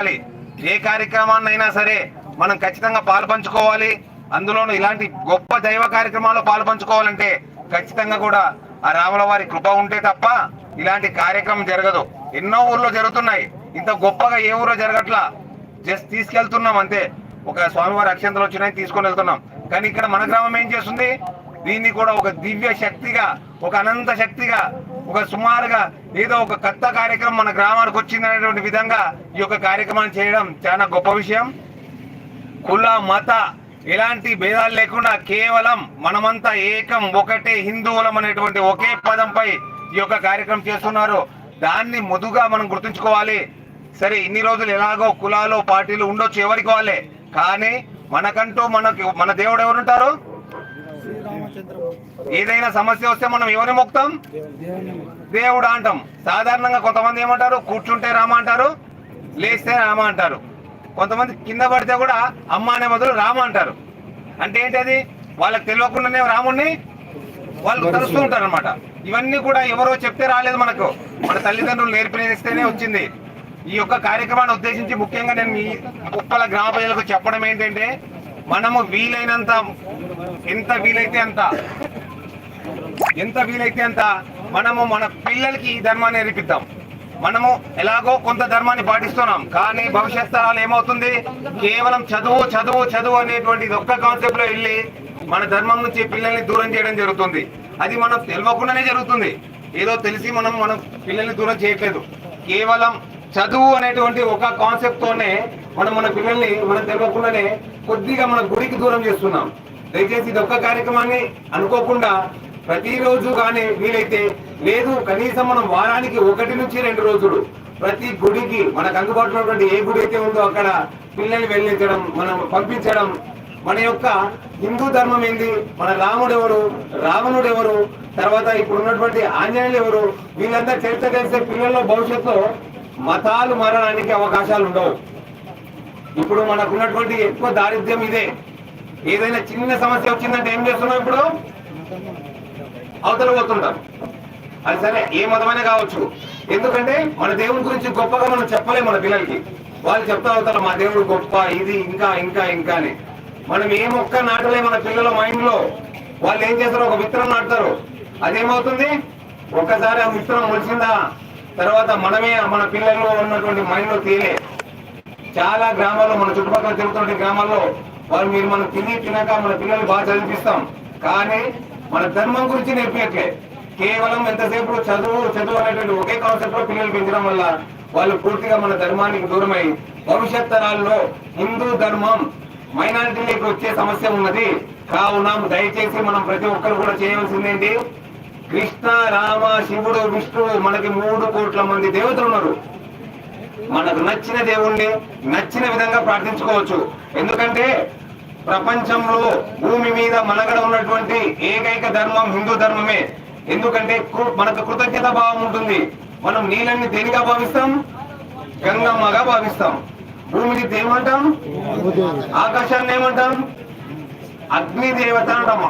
చేయాలి. ఏ కార్యక్రమాన్నైనా సరే మనం ఖచ్చితంగా పాల్పంచుకోవాలి అందులోనూ ఇలాంటి గొప్ప దైవ కార్యక్రమాల్లో పాల్పంచుకోవాలంటే ఖచ్చితంగా కూడా ఆ రాముల వారి కృప ఉంటే తప్ప ఇలాంటి కార్యక్రమం జరగదు. ఎన్నో ఊర్లో జరుగుతున్నాయి. ఇంత గొప్పగా ఏ ఊరో జరగట్లా? జస్ట్ తీసుకెళ్తున్నాం అంతే. ఒక స్వామివారి అక్షంతలు వచ్చినాయి తీసుకొని వెళ్తున్నాం. కానీ ఇక్కడ మన గ్రామం ఏం చేస్తుంది? దీన్ని కూడా ఒక దివ్య శక్తిగా ఒక అనంత శక్తిగా ఒక సుమారుగా ఏదో ఒక కొత్త కార్యక్రమం మన గ్రామానికి వచ్చిందనేటువంటి విధంగా ఈ యొక్క కార్యక్రమాన్ని చేయడం చాలా గొప్ప విషయం. కుల మత ఎలాంటి భేదాలు లేకుండా కేవలం మనమంతా ఏకం ఒకటే హిందువులం అనేటువంటి ఒకే పదంపై ఈ యొక్క కార్యక్రమం చేస్తున్నారు. దాన్ని ముదుగా మనం గుర్తుంచుకోవాలి. సరే ఇన్ని రోజులు ఎలాగో కులాలు పార్టీలు ఉండొచ్చు ఎవరికి వాళ్ళే. కానీ మనకంటూ మనకి మన దేవుడు ఎవరుంటారు? ఏదైనా సమస్య వస్తే మనం ఎవరిని మొక్తాం దేవుడు అంటాం. సాధారణంగా కొంతమంది ఏమంటారు? కూర్చుంటే రామ అంటారు లేస్తే రామ అంటారు. కొంతమంది కింద పడితే కూడా అమ్మ అనే బదులు రామ అంటారు. అంటే ఏంటది? వాళ్ళకి తెలియకుండానే రాముణ్ణి వాళ్ళు తలుస్తూ ఉంటారు అనమాట ఇవన్నీ కూడా ఎవరో చెప్తే రాలేదు మనకు. మన తల్లిదండ్రులు నేర్పిస్తేనే వచ్చింది. ఈ యొక్క కార్యక్రమాన్ని ఉద్దేశించి ముఖ్యంగా నేను ఈ కుక్కల గ్రామ ప్రజలకు చెప్పడం ఏంటంటే మనము వీలైనంత ఎంత వీలైతే అంత ఎంత వీలైతే అంత మనము మన పిల్లలకి ఈ ధర్మాన్ని నేర్పిద్దాం. మనము ఎలాగో కొంత ధర్మాన్ని పాటిస్తున్నాం కానీ భవిష్యత్ తరాలు ఏమవుతుంది? కేవలం చదువు చదువు చదువు అనేటువంటి ఒక్క కాన్సెప్ట్లో వెళ్ళి మన ధర్మం నుంచి పిల్లల్ని దూరం చేయడం జరుగుతుంది. అది మనం తెలియకుండానే జరుగుతుంది. ఏదో తెలిసి మనం మనం పిల్లల్ని దూరం చేయట్లేదు. కేవలం చదువు అనేటువంటి ఒక కాన్సెప్ట్ తోనే మనం మన పిల్లల్ని మనం తెలియకుండానే కొద్దిగా మన గుడికి దూరం చేస్తున్నాం. దయచేసి ఇది ఒక్క కార్యక్రమాన్ని అనుకోకుండా ప్రతిరోజు కానీ వీలైతే లేదు కనీసం మనం వారానికి ఒకటి నుంచి రెండు రోజులు ప్రతి గుడికి మనకు అందుబాటులో ఉన్నటువంటి ఏ గుడి అయితే ఉందో అక్కడ పిల్లల్ని వెళ్ళించడం మనం పంపించడం. మన యొక్క హిందూ ధర్మం ఏంది? మన రాముడు ఎవరు? రావణుడు ఎవరు? తర్వాత ఇప్పుడు ఉన్నటువంటి ఆంజనేయులు ఎవరు? వీళ్ళంతా చరిత్ర తెలిస్తే పిల్లల్లో భవిష్యత్తులో మతాలు మారడానికి అవకాశాలు ఉండవు. ఇప్పుడు మనకున్నటువంటి ఎక్కువ దారిద్ర్యం ఇదే. ఏదైనా చిన్న సమస్య వచ్చిందంటే ఏం చేస్తున్నాం ఇప్పుడు? అవతల పోతుంటాం అది సరే ఏ మతమైనా కావచ్చు. ఎందుకంటే మన దేవుని గురించి గొప్పగా మనం చెప్పలేం మన పిల్లలకి. వాళ్ళు చెప్తా అవుతారు మా దేవుడు గొప్ప ఇది ఇంకా ఇంకా ఇంకా అని. మనం ఏ మొక్క నాటలే మన పిల్లల మైండ్లో వాళ్ళు ఏం చేస్తారు? ఒక విత్తనం నాటుతారు. అదేమవుతుంది? ఒక్కసారి ఆ విత్తనం మొలిచిందా? తర్వాత మనమే మన పిల్లల్లో ఉన్నటువంటి మైండ్లో తేలే. చాలా గ్రామాల్లో మన చుట్టుపక్కల తిరుగుతున్న గ్రామాల్లో వాళ్ళు మీరు మనం తిని తినక మన పిల్లలు బాగా చదివిస్తాం కానీ మన ధర్మం గురించి నేర్పించట్లే కేవలం ఎంతసేపు చదువు చదువు అనేటువంటి ఒకే కాన్సెప్ట్లో పిల్లలు పెంచడం వల్ల వాళ్ళు పూర్తిగా మన ధర్మానికి దూరమై భవిష్యత్ తరాల్లో హిందూ ధర్మం మైనారిటీలకు వచ్చే సమస్య ఉన్నది. కావున దయచేసి మనం ప్రతి ఒక్కరు కూడా చేయవలసిందేంటి? కృష్ణ రామ శివుడు విష్ణువు మనకి మూడు కోట్ల మంది దేవతలు ఉన్నారు. మనకు నచ్చిన దేవుణ్ణి నచ్చిన విధంగా ప్రార్థించుకోవచ్చు. ఎందుకంటే ప్రపంచంలో భూమి మీద మనగడ ఉన్నటువంటి ఏకైక ధర్మం హిందూ ధర్మమే. ఎందుకంటే మనకు కృతజ్ఞత భావం ఉంటుంది. మనం నీళ్ళని దేనిగా భావిస్తాం? గంగమ్మగా భావిస్తాం. భూమిని దేమంటాం ఆకాశాన్ని ఏమంటాం? అగ్ని దేవత అంటాం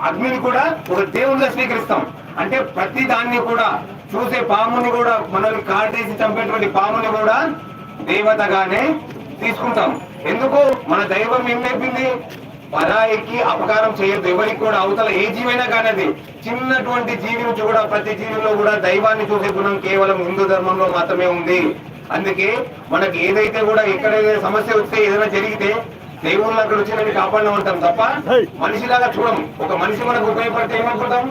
అగ్నిని కూడా ఒక దేవుడిగా స్వీకరిస్తాం. అంటే ప్రతి దాన్ని కూడా చూసే పాముని కూడా మనల్ని కాటేసి చంపేటువంటి పాముని కూడా దేవతగానే తీసుకుంటాం. ఎందుకు? మన దైవం ఏం నేర్పింది పరాయికి అపకారం చేయొద్దు. ఎవరికి కూడా అవతల ఏ జీవైనా కానీ అది చిన్నటువంటి జీవి నుంచి కూడా ప్రతి జీవిలో కూడా దైవాన్ని చూసే గుణం కేవలం హిందూ ధర్మంలో మాత్రమే ఉంది. అందుకే మనకి ఏదైతే కూడా ఎక్కడ ఏదైనా సమస్య వస్తే ఏదైనా జరిగితే దేవుళ్ళు అక్కడ వచ్చి నన్ను కాపాడిన ఉంటాం తప్ప మనిషిలాగా చూడం. ఒక మనిషి మనకు ఉపయోగపడితే ఏమనుకుంటాం?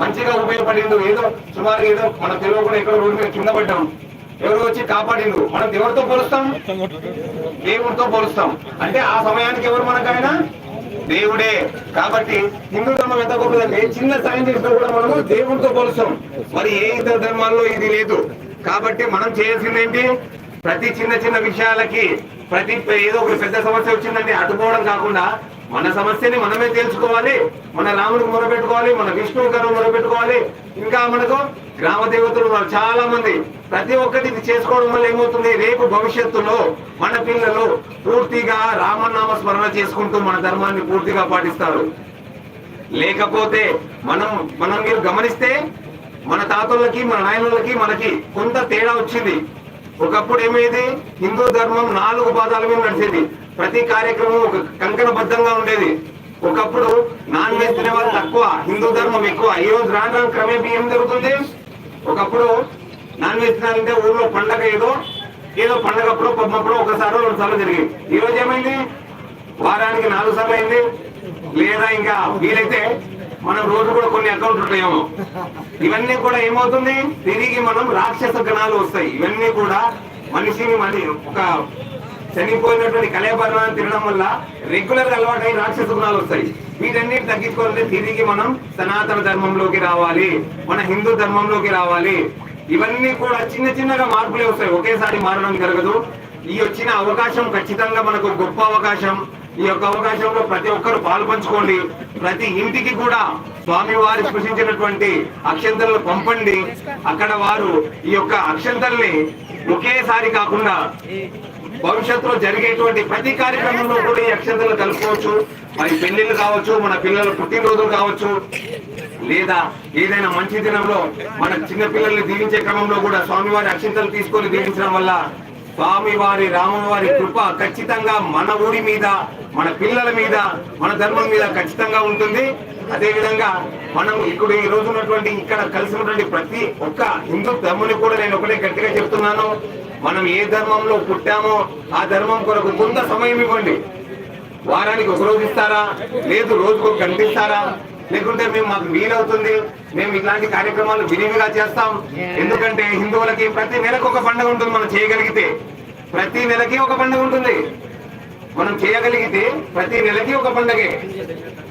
మంచిగా ఉపయోగపడిండు ఏదో సుమారు ఏదో మన తెలివి కూడా ఎక్కడో రోడ్డు మీద కింద పడ్డాం. ఎవరు వచ్చి కాపాడిండు మనం ఎవరితో పోలుస్తాం? దేవుడితో పోలుస్తాం. అంటే ఆ సమయానికి ఎవరు మనకైనా? దేవుడే. కాబట్టి హిందూ ధర్మం ఎంత గొప్పదండి చిన్న సాయం చేసినా కూడా మనము దేవుడితో పోలుస్తాం. మరి ఏ ఇతర ధర్మాల్లో ఇది లేదు. కాబట్టి మనం చేయాల్సింది ఏంటి? ప్రతి చిన్న చిన్న విషయాలకి ప్రతి ఏదో ఒక పెద్ద సమస్య వచ్చిందంటే అడ్డుకోవడం కాకుండా మన సమస్యని మనమే తెలుసుకోవాలి మన రాముడికి మొరపెట్టుకోవాలి మన విష్ణువు గారు మొరపెట్టుకోవాలి. ఇంకా మనకు గ్రామ దేవతలు ఉన్నారు చాలా మంది ప్రతి ఒక్కటి ఇది చేసుకోవడం వల్ల ఏమవుతుంది? రేపు భవిష్యత్తులో మన పిల్లలు పూర్తిగా రామనామ స్మరణ చేసుకుంటూ మన ధర్మాన్ని పూర్తిగా పాటిస్తారు. లేకపోతే మనం మనం మీరు గమనిస్తే మన తాతలకి మన నాయనలకి మనకి కొంత తేడా వచ్చింది. ఒకప్పుడు ఏమేది? హిందూ ధర్మం నాలుగు పాదాల మీద నడిచేది. ప్రతి కార్యక్రమం ఒక కంకణబద్ధంగా ఉండేది. ఒకప్పుడు నాన్ వెజ్ తినే వాళ్ళు తక్కువ హిందూ ధర్మం ఎక్కువ. ఈ రోజు రాను రాను క్రమేపీ ఏం జరుగుతుంది ఒకప్పుడు నాన్ వెజ్ తినాలంటే ఊర్లో పండగ ఏదో ఏదో పండగప్పుడు పబ్బప్పుడు ఒకసారి రెండు సార్లు జరిగింది. ఈ రోజు ఏమైంది? వారానికి నాలుగు సార్లు అయింది లేదా ఇంకా వీలైతే మనం రోజు కూడా కొన్ని అకౌంట్ ఉంటాయేమో. ఇవన్నీ కూడా ఏమవుతుంది? తిరిగి మనం రాక్షస గణాలు వస్తాయి. ఇవన్నీ కూడా మనిషిని మరి ఒక చనిపోయినటువంటి కళాభరణాన్ని తినడం వల్ల రెగ్యులర్గా అలవాటై రాక్షస గుణాలు వస్తాయి. వీటన్నిటి తగ్గించుకోవాలంటే తిరిగి మనం సనాతన ధర్మంలోకి రావాలి. మన హిందూ ధర్మంలోకి రావాలి. ఇవన్నీ కూడా చిన్న చిన్నగా మార్పులే వస్తాయి. ఒకేసారి మారడం జరగదు. ఈ వచ్చిన అవకాశం ఖచ్చితంగా మనకు గొప్ప అవకాశం. ఈ యొక్క అవకాశంలో ప్రతి ఒక్కరు పాల్పంచుకోండి ప్రతి ఇంటికి కూడా స్వామి వారి సృష్టించినటువంటి అక్షంతలను పంపండి. అక్కడ వారు ఈ యొక్క అక్షంతల్ని ఒకేసారి కాకుండా భవిష్యత్తులో జరిగేటువంటి ప్రతి కార్యక్రమంలో కూడా ఈ అక్షంతలు కలుపుకోవచ్చు. మరి పెళ్ళిళ్ళు కావచ్చు మన పిల్లల పుట్టినరోజులు కావచ్చు లేదా ఏదైనా మంచి దినంలో మన చిన్న పిల్లల్ని దీవించే క్రమంలో కూడా స్వామివారి అక్షంతలు తీసుకొని దీవించడం వల్ల స్వామివారి రామవారి కృప ఖచ్చితంగా మన ఊరి మీద మన పిల్లల మీద మన ధర్మం మీద ఖచ్చితంగా ఉంటుంది. అదే విధంగా మనం ఇప్పుడు ఈ రోజు ఉన్నటువంటి ఇక్కడ కలిసినటువంటి ప్రతి ఒక్క హిందూ ధర్ముని కూడా నేను ఒకటే గట్టిగా చెప్తున్నాను. మనం ఏ ధర్మంలో పుట్టామో ఆ ధర్మం కొరకు కొంత సమయం ఇవ్వండి. వారానికి ఒక రోజు ఇస్తారా? లేదు రోజుకు కనిపిస్తారా గంట ఇస్తారా? లేకుంటే మేము మాకు వీలవుతుంది. మేము ఇట్లాంటి కార్యక్రమాలు విరివిగా చేస్తాం. ఎందుకంటే హిందువులకి ప్రతి నెలకు ఒక పండుగ ఉంటుంది మనం చేయగలిగితే. ప్రతి నెలకి ఒక పండుగ ఉంటుంది. మనం చేయగలిగితే ప్రతి నెలకి ఒక పండగే.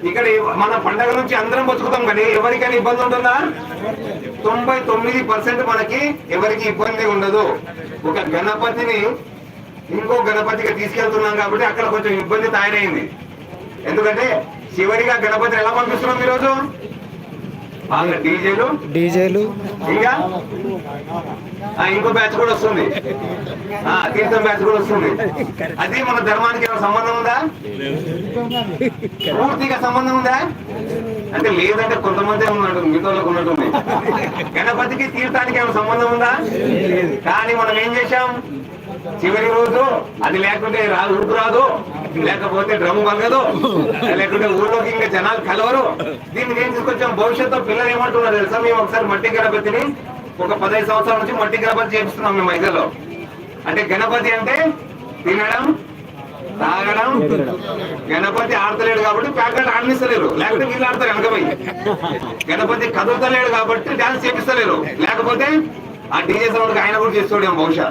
ఇక్కడ మన పండగ నుంచి అందరం బతుకుతాం కానీ ఎవరికైనా ఇబ్బంది ఉంటుందా? తొంభై తొమ్మిది పర్సెంట్ మనకి ఎవరికి ఇబ్బంది ఉండదు. ఒక గణపతిని ఇంకో గణపతిగా తీసుకెళ్తున్నాం కాబట్టి అక్కడ కొంచెం ఇబ్బంది తయారైంది. ఎందుకంటే చివరిగా గణపతిని ఎలా పంపిస్తున్నాం ఈరోజు? డీజేలు? డీజేలు. ఇంకా? ఇంకో బ్యాచ్ కూడా వస్తుంది. తీర్థం బ్యాచ్ కూడా వస్తుంది. అది మన ధర్మానికి ఏమైనా సంబంధం ఉందా? పూర్తిగా సంబంధం ఉందా? అంటే లేదంటే కొంతమంది ఉన్నాడు మిగతాలకు ఉన్నట్టుంది. గణపతికి తీర్థానికి ఏమైనా సంబంధం ఉందా? కానీ మనం ఏం చేశాం? చివరి రోజు అది లేకుంటే రాదు ఊపు రాదు. లేకపోతే డ్రమ్ము పలగదు లేకుంటే ఊళ్ళోకి ఇంకా జనాలు కలవరు. దీన్ని ఏం తీసుకొచ్చాం. భవిష్యత్తు పిల్లలు ఏమంటున్నారు తెలుసా? మేము ఒకసారి మట్టి గణపతిని ఒక పదహైదు సంవత్సరాల నుంచి మట్టి గణపతి చేపిస్తున్నాం మేము ఐదులో అంటే గణపతి అంటే తినడం తాగడం. గణపతి ఆడతలేడు కాబట్టి ప్యాకెట్ ఆడనిస్తలేరు. లేకపోతే వీళ్ళు ఆడతారు వెనకపోయి గణపతి కదులుతలేడు కాబట్టి డాన్స్ చేపిస్తలేరు. లేకపోతే ఆ డీజే సౌండ్ ఆయన కూడా చేస్తాడేమో బహుశా.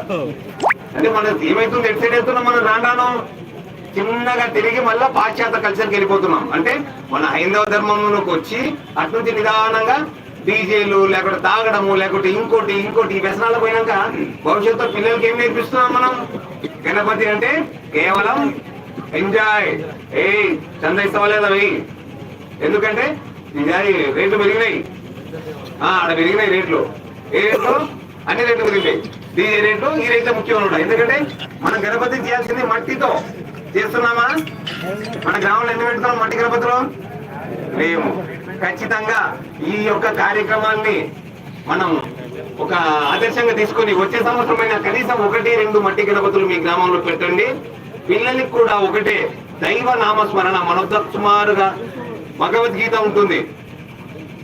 అంటే మనం ఏమైతుంది ఎటు సైడ్ వెళ్తున్నాం మనం రాను చిన్నగా తిరిగి మళ్ళా పాశ్చాత్య కల్చర్కి వెళ్ళిపోతున్నాం. అంటే మన హైందవ ధర్మంలోకి వచ్చి అటు నుంచి నిదానంగా డీజేలు లేకపోతే తాగడము లేకపోతే ఇంకోటి ఇంకోటి వ్యసనాలు పోయినాక భవిష్యత్తులో పిల్లలకి ఏం నేర్పిస్తున్నాం మనం? గణపతి అంటే కేవలం ఎంజాయ్ ఏ చంద ఇస్తావా ఎందుకంటే ఈసారి రేట్లు పెరిగినాయి. ఆ, ఆడ పెరిగినాయి రేట్లు. ఏ రేట్లు? అన్ని రేట్లు పెరిగినాయి దీని రేట్లు ఈ రేట్లు ముఖ్యం ఎందుకంటే మనం గణపతి చేయాల్సింది మట్టితో. చేస్తున్నామా? మన గ్రామంలో ఎన్ని పెడుతున్నాం మట్టి గణపతిలో? లేవు. ఖచ్చితంగా ఈ యొక్క కార్యక్రమాన్ని మనం ఒక ఆదర్శంగా తీసుకొని వచ్చే సంవత్సరమైన కనీసం ఒకటి రెండు మట్టి గణపతులు మీ గ్రామంలో పెట్టండి. పిల్లలకి కూడా ఒకటే దైవ నామస్మరణ మనతో సుమారుగా భగవద్గీత ఉంటుంది.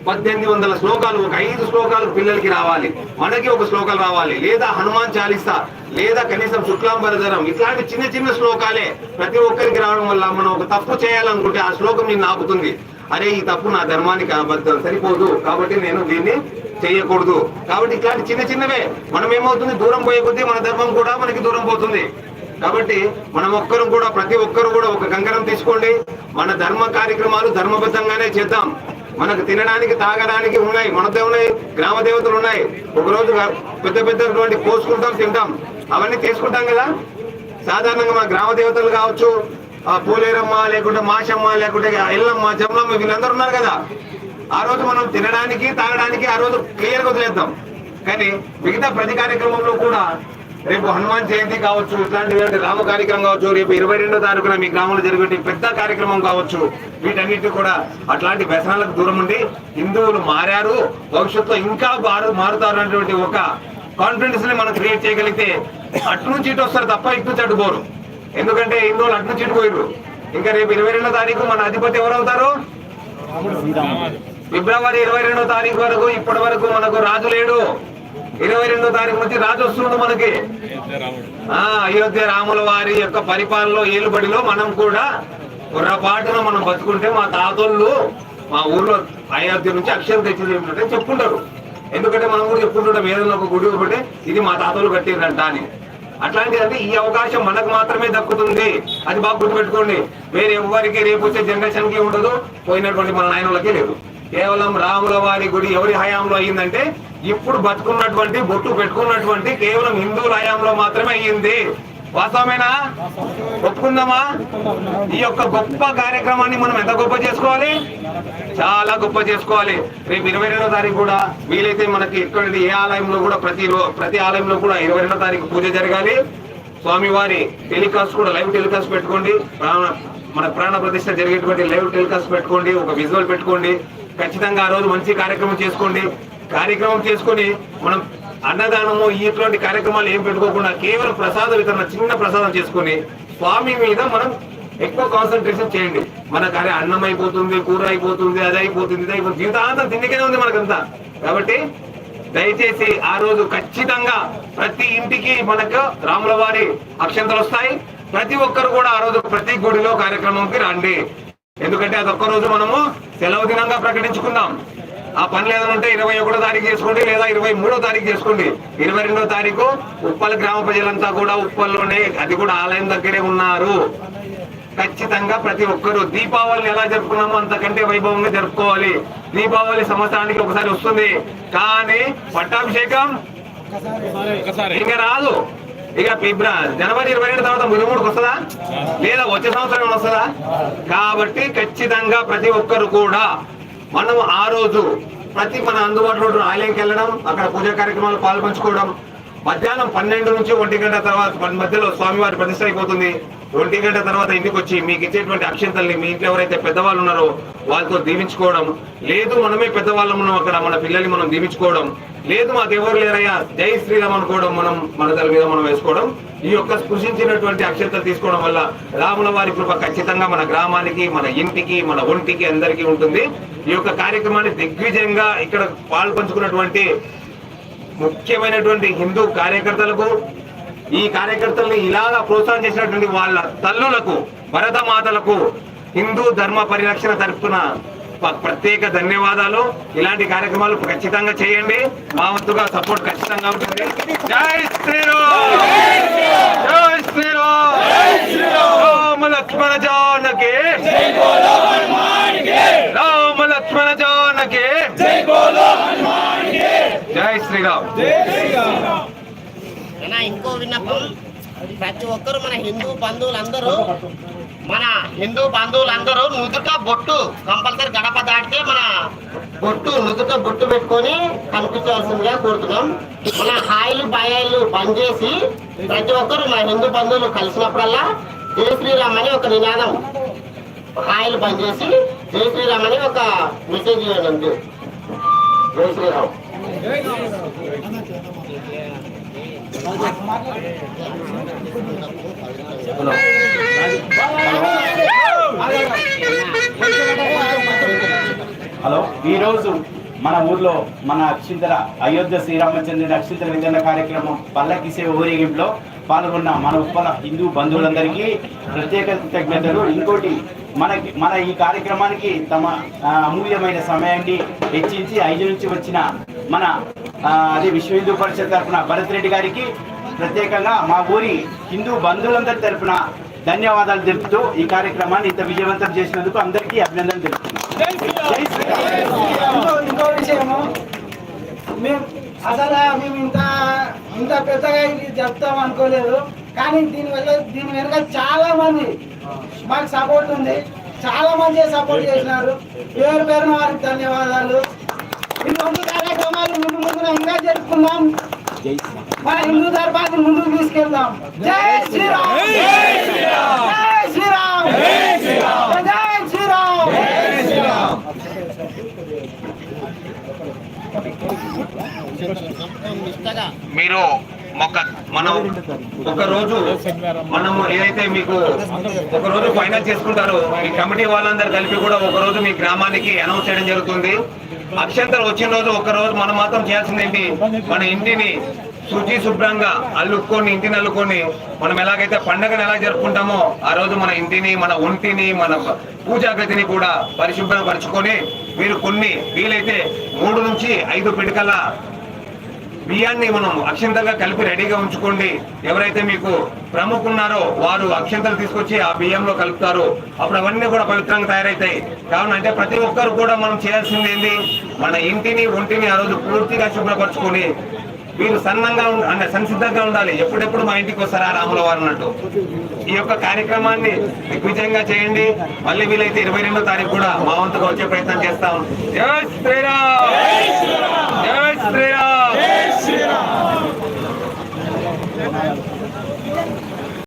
పద్దెనిమిది వందల శ్లోకాలు ఒక ఐదు శ్లోకాలు పిల్లలకి రావాలి. మనకి ఒక శ్లోకాలు రావాలి. లేదా హనుమాన్ చాలీసా లేదా కనీసం శుక్లాంబరధరం ఇట్లాంటి చిన్న చిన్న శ్లోకాలే ప్రతి ఒక్కరికి రావడం వల్ల మనం ఒక తప్పు చేయాలనుకుంటే ఆ శ్లోకం నేను ఆపుతుంది. అరే ఈ తప్పు నా ధర్మానికి అబద్ధం సరిపోదు. కాబట్టి నేను దీన్ని చేయకూడదు. కాబట్టి ఇట్లాంటి చిన్న చిన్నవే. మనం ఏమవుతుంది? దూరం పోయే కొద్దీ మన ధర్మం కూడా మనకి దూరం పోతుంది. కాబట్టి మనం ఒక్కరు కూడా ప్రతి ఒక్కరు కూడా ఒక కంకణం తీసుకోండి. మన ధర్మ కార్యక్రమాలు ధర్మబద్ధంగానే చేద్దాం. మనకు తినడానికి తాగడానికి ఉన్నాయి. మనతో ఉన్నాయి గ్రామ దేవతలు ఉన్నాయి. ఒక రోజు పెద్ద పెద్దటువంటి కోసుకుంటాం తింటాం. అవన్నీ తీసుకుంటాం కదా? సాధారణంగా మా గ్రామ దేవతలు కావచ్చు పూలేరమ్మ లేకుంటే మాషమ్మ లేకుంటే ఎల్లమ్మ జమ్లమ్మ వీళ్ళందరూ ఉన్నారు కదా? ఆ రోజు మనం తినడానికి తాగడానికి ఆ రోజు క్లియర్గా వదిలేద్దాం. కానీ మిగతా ప్రతి కార్యక్రమంలో కూడా రేపు హనుమాన్ జయంతి కావచ్చు ఇట్లాంటి రామ కార్యక్రమం కావచ్చు రేపు ఇరవై రెండో తారీఖున మీ గ్రామంలో జరిగే పెద్ద కార్యక్రమం కావచ్చు వీటన్నిటి కూడా అట్లాంటి వ్యసనాలకు దూరం ఉండి హిందువులు మారారు భవిష్యత్తులో ఇంకా మారు మారుతారు అనేటువంటి ఒక కాన్ఫిడెన్స్ని మనం క్రియేట్ చేయగలిగితే అటు నుంచి ఇటు వస్తారు తప్ప ఇటు నుంచి అటు పోరు. ఎందుకంటే హిందువులు అటు నుంచి ఇటు పోయిర్రు. ఇంకా రేపు ఇరవై రెండో తారీఖు మన అధిపతి ఎవరు అవుతారు ఫిబ్రవరి ఇరవై రెండో తారీఖు వరకు ఇప్పటి వరకు మనకు రాజు లేడు. ఇరవై రెండో తారీఖు నుంచి రాజు వస్తున్నాడు మనకి. ఆ అయోధ్య రాముల వారి యొక్క పరిపాలనలో ఏలుబడిలో మనం కూడా కుర్రపాటున మనం బతుకుంటే మా తాతోళ్ళు మా ఊర్లో అయోధ్య నుంచి అక్షరం తెచ్చింది ఏమిటంటే చెప్పుకుంటారు ఎందుకంటే మనం కూడా చెప్పుకుంటుంటాం ఏదైనా ఒక గుడి ఒకటి ఇది మా తాతోళ్ళు కట్టిరంట అని. అట్లాంటిది అంటే ఈ అవకాశం మనకు మాత్రమే దక్కుతుంది. అది బాగా గుర్తుపెట్టుకోండి. వేరే ఎవ్వరికి రేపు వచ్చే జనరేషన్కి ఉండదు పోయినటువంటి మన నాయనలకి లేదు. కేవలం రాముల వారి గుడి ఎవరి హయాంలో అయ్యిందంటే ఇప్పుడు బతుకున్నటువంటి బొట్టు పెట్టుకున్నటువంటి కేవలం హిందువుల హయాంలో మాత్రమే అయ్యింది. వాస్తవమేనా? ఒప్పుకుందామా? ఈ యొక్క గొప్ప కార్యక్రమాన్ని మనం ఎంత గొప్ప చేసుకోవాలి? చాలా గొప్ప చేసుకోవాలి. రేపు ఇరవై రెండో తారీఖు కూడా వీలైతే మనకి ఎక్కడ ఏ ఆలయంలో కూడా ప్రతి ప్రతి ఆలయంలో కూడా ఇరవై రెండో తారీఖు పూజ జరగాలి. స్వామివారి టెలికాస్ట్ కూడా లైవ్ టెలికాస్ట్ పెట్టుకోండి. ప్రాణ- మన ప్రాణ ప్రతిష్ట జరిగేటువంటి లైవ్ టెలికాస్ట్ పెట్టుకోండి. ఒక విజువల్ పెట్టుకోండి. ఖచ్చితంగా ఆ రోజు మంచి కార్యక్రమం చేసుకోండి. కార్యక్రమం చేసుకొని మనం అన్నదానము ఇటువంటి కార్యక్రమాలు ఏం పెట్టుకోకుండా కేవలం ప్రసాద వితరణ చిన్న ప్రసాదం చేసుకొని స్వామి మీద మనం ఎక్కువ కాన్సన్ట్రేషన్ చేయండి. మన కార్య అన్నం అయిపోతుంది కూర అయిపోతుంది అది అయిపోతుంది ఇది అయిపోతుంది. జీవితాంతం తిండికే ఉంది మనకంతా. కాబట్టి దయచేసి ఆ రోజు ఖచ్చితంగా ప్రతి ఇంటికి మనకు రాముల వారి అక్షంతలు వస్తాయి. ప్రతి ఒక్కరు కూడా ఆ రోజు ప్రతి గుడిలో కార్యక్రమంకి రండి. ఎందుకంటే అది ఒక్క రోజు మనము సెలవు దినంగా ప్రకటించుకుందాం. ఆ పనులు ఏదైనా ఉంటే ఇరవై ఒకటో తారీఖు చేసుకోండి లేదా ఇరవై మూడో తారీఖు చేసుకోండి. ఇరవై రెండో తారీఖు ఉప్పల్ గ్రామ ప్రజలంతా కూడా ఉప్పల్లోనే అది కూడా ఆలయం దగ్గరే ఉన్నారు. ఖచ్చితంగా ప్రతి ఒక్కరూ దీపావళిని ఎలా జరుపుకున్నామో అంతకంటే వైభవంగా జరుపుకోవాలి. దీపావళి సంవత్సరానికి ఒకసారి వస్తుంది. కానీ పట్టాభిషేకం ఇంకా రాదు. ఇక ఫిబ్రవరి జనవరి ఇరవై రెండు తర్వాత ముప్పై మూడుకి వస్తుందా? లేదా వచ్చే సంవత్సరం వస్తుందా? కాబట్టి ఖచ్చితంగా ప్రతి ఒక్కరు కూడా మనం ఆ రోజు ప్రతి మన అందుబాటులో ఉన్న ఆలయంకి వెళ్ళడం అక్కడ పూజా కార్యక్రమాలు పాల్పంచుకోవడం మధ్యాహ్నం పన్నెండు నుంచి ఒంటి గంట తర్వాత మధ్యలో స్వామివారి ప్రతిష్ట అయిపోతుంది. ఒంటి గంట తర్వాత ఇంటికి వచ్చి మీకు ఇచ్చేటువంటి అక్షంతల్ని మీ ఇంట్లో ఎవరైతే పెద్దవాళ్ళు ఉన్నారో వాళ్ళతో దీవించుకోవడం. లేదు మనమే పెద్దవాళ్ళం ఉన్నాం అక్కడ మన పిల్లల్ని మనం దీవించుకోవడం. లేదు మాకు ఎవరు లేరయ్యా. జై శ్రీరామ్ అనుకోవడం మనం మన తల మీద మనం వేసుకోవడం. ఈ యొక్క స్పృశించినటువంటి అక్షత తీసుకోవడం వల్ల రాముల వారి కృప ఖచ్చితంగా మన గ్రామానికి మన ఇంటికి మన ఒంటికి అందరికీ ఉంటుంది. ఈ యొక్క కార్యక్రమాన్ని దిగ్విజయంగా ఇక్కడ పాల్పంచుకున్నటువంటి ముఖ్యమైనటువంటి హిందూ కార్యకర్తలకు ఈ కార్యకర్తల్ని ఇలాగా ప్రోత్సాహం చేసినటువంటి వాళ్ళ తల్లులకు భరత మాతలకు హిందూ ధర్మ పరిరక్షణ తరఫున ప్రత్యేక ధన్యవాదాలు. ఇలాంటి కార్యక్రమాలు ఖచ్చితంగా చేయండి. మా వంతుగా సపోర్ట్ ఖచ్చితంగా ఉంటుంది. జై శ్రీరామ్! జై శ్రీరామ్! రామ లక్ష్మణ జానకి! రామ లక్ష్మణ జానకి! జై శ్రీరామ్! ఇంకో విన్నపం. ప్రతి ఒక్కరు మన హిందూ బంధువులందరూ మన హిందూ బంధువులందరూ నుదుట బొట్టు కంపల్సరీ గడప దాటితే మన బొట్టు నుదుట బొట్టు పెట్టుకొని కనిపించాల్సిందిగా కోరుతున్నాం. మన హాయిలు బాయాయిలు బంద్ చేసి ప్రతి ఒక్కరు మన హిందూ బంధువులు కలిసినప్పుడల్లా జయ శ్రీరామ్ అని ఒక నినాదం హాయిలు బంద్ చేసి జయ శ్రీరామ్ అని ఒక మెసేజ్ ఇవ్వండి జయ శ్రీరామ్. హలో ఈరోజు మన ఊర్లో మన అక్షింతల అయోధ్య శ్రీరామచంద్రుని అక్షింతల వితరణ కార్యక్రమం పల్లకిసే ఊరేగింపులో పాల్గొన్న మన ఉప్పల హిందూ బంధువులందరికీ ప్రత్యేక కృతజ్ఞతలు. ఇంకోటి మనకి మన ఈ కార్యక్రమానికి తమ అమూల్యమైన సమయాన్ని హెచ్చించి ఐదు నుంచి వచ్చిన మన అదే విశ్వ హిందూ పరిషత్ తరఫున భరత్ రెడ్డి గారికి ప్రత్యేకంగా మా ఊరి హిందూ బంధువులందరి తరఫున ధన్యవాదాలు తెలుపుతూ ఈ కార్యక్రమాన్ని ఇంత విజయవంతం చేసినందుకు అందరికీ అభినందనలు తెలుపుతున్నాను. ఇంకో విషయము. మేము అసలు మేము ఇంత ఇంత పెద్దగా ఇది చెప్తాం అనుకోలేదు. కానీ దీనివల్ల దీని వెనుక చాలా మంది మాకు సపోర్ట్ ఉంది. చాలా మంది సపోర్ట్ చేసినారు. పేరు పేరున వారికి ధన్యవాదాలు. ఈ ముందు కార్యక్రమాలు ముందు ముందున ఇంకా జరుపుకున్నాం మన హిందూ ధర్మాన్ని ముందుకు తీసుకెళ్దాం. జై శ్రీరామ్. జై శ్రీరామ్. జై శ్రీరామ్. జై శ్రీరామ్. నిష్టగా మీరు మొక్క మనం ఒక రోజు మనము ఏదైతే మీకు ఒక రోజు ఫైనల్ చేసుకుంటారో ఈ కమిటీ వాళ్ళందరూ కలిపి కూడా ఒక రోజు మీ గ్రామానికి అనౌన్స్ చేయడం జరుగుతుంది. అక్షంతలు వచ్చిన రోజు ఒక రోజు మనం మాత్రం చేయాల్సింది ఏంటి మన ఇంటిని శుచి శుభ్రంగా అల్లుకొని ఇంటిని అల్లుకొని మనం ఎలాగైతే పండగను ఎలా జరుపుకుంటామో ఆ రోజు మన ఇంటిని మన ఒంటిని మన పూజాగతిని కూడా పరిశుభ్రం పరుచుకొని మీరు కొన్ని వీలైతే మూడు నుంచి ఐదు పిడకల బియ్యాన్ని మనం అక్షంతలుగా కలిపి రెడీగా ఉంచుకోండి. ఎవరైతే మీకు ప్రముఖున్నారో వారు అక్షంతలు తీసుకొచ్చి ఆ బియ్యంలో కలుపుతారు. అప్పుడు అవన్నీ కూడా పవిత్రంగా తయారవుతాయి కావున అంటే ప్రతి ఒక్కరు కూడా మనం చేయాల్సింది ఏంటి మన ఇంటిని ఒంటిని ఆ రోజు పూర్తిగా శుభ్రపరచుకొని మీరు సన్నంగా అంటే సంసిద్ధంగా ఉండాలి. ఎప్పుడెప్పుడు మా ఇంటికి వస్తారా రాముల వారు అన్నట్టు. ఈ యొక్క కార్యక్రమాన్ని దిగ్విజయంగా చేయండి. మళ్ళీ వీలైతే ఇరవై రెండో తారీఖు కూడా మా వంతుగా వచ్చే ప్రయత్నం చేస్తాం. జై శ్రీరామ్! జై శ్రీరామ్! 얘 기.